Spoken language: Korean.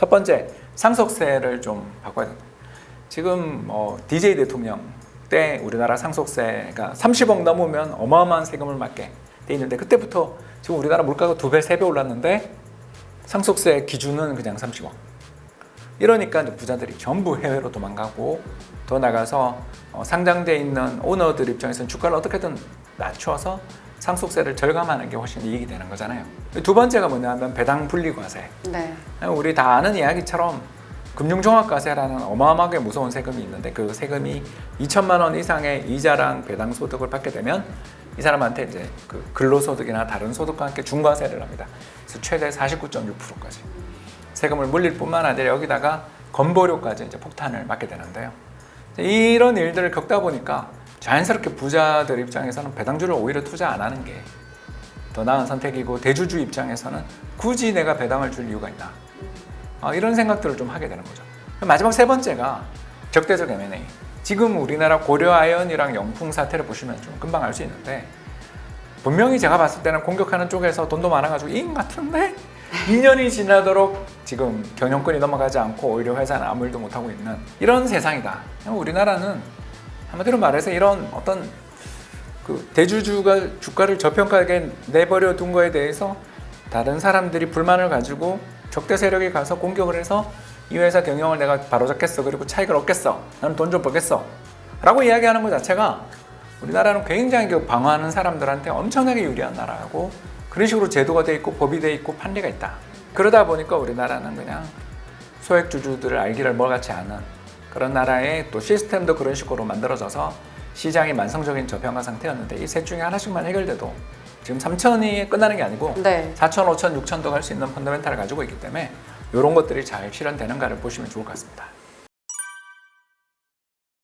첫 번째 상속세를 좀 바꿔야 된다. 지금 뭐 DJ 대통령 때 우리나라 상속세가 30억 넘으면 어마어마한 세금을 맞게 돼 있는데 그때부터 지금 우리나라 물가가 두 배, 세 배 올랐는데 상속세 기준은 그냥 30억. 이러니까 부자들이 전부 해외로 도망가고 더 나가서 어, 상장돼 있는 오너들 입장에서는 주가를 어떻게든 낮춰서 상속세를 절감하는 게 훨씬 이익이 되는 거잖아요. 두 번째가 뭐냐면 배당 분리과세. 네. 우리 다 아는 이야기처럼 금융종합과세라는 어마어마하게 무서운 세금이 있는데 그 세금이 2천만 원 이상의 이자랑 배당 소득을 받게 되면 이 사람한테 이제 그 근로소득이나 다른 소득과 함께 중과세를 합니다. 그래서 최대 49.6%까지 세금을 물릴 뿐만 아니라 여기다가 건보료까지 이제 폭탄을 맞게 되는데요. 이런 일들을 겪다 보니까 자연스럽게 부자들 입장에서는 배당주를 오히려 투자 안 하는 게 더 나은 선택이고 대주주 입장에서는 굳이 내가 배당을 줄 이유가 있나 아, 이런 생각들을 좀 하게 되는 거죠. 마지막 세 번째가 적대적 M&A. 지금 우리나라 고려 아연이랑 영풍 사태를 보시면 좀 금방 알 수 있는데 분명히 제가 봤을 때는 공격하는 쪽에서 돈도 많아가지고 인 같은데 2년이 지나도록 지금 경영권이 넘어가지 않고 오히려 회사는 아무 일도 못하고 있는 이런 세상이다. 우리나라는 한마디로 말해서 이런 어떤 그 대주주가 주가를 저평가하게 내버려 둔 거에 대해서 다른 사람들이 불만을 가지고 적대 세력이 가서 공격을 해서 이 회사 경영을 내가 바로잡겠어. 그리고 차익을 얻겠어. 나는 돈 좀 벌겠어. 라고 이야기하는 것 자체가 우리나라는 굉장히 그 방어하는 사람들한테 엄청나게 유리한 나라고 그런 식으로 제도가 돼 있고 법이 돼 있고 판례가 있다. 그러다 보니까 우리나라는 그냥 소액주주들을 알기를 멀같이 않은 그런 나라의 또 시스템도 그런 식으로 만들어져서 시장이 만성적인 저평가 상태였는데 이 셋 중에 하나씩만 해결돼도 지금 3천이 끝나는 게 아니고 네. 4천, 5천, 6천도 갈 수 있는 펀더멘탈을 가지고 있기 때문에 이런 것들이 잘 실현되는가를 보시면 좋을 것 같습니다.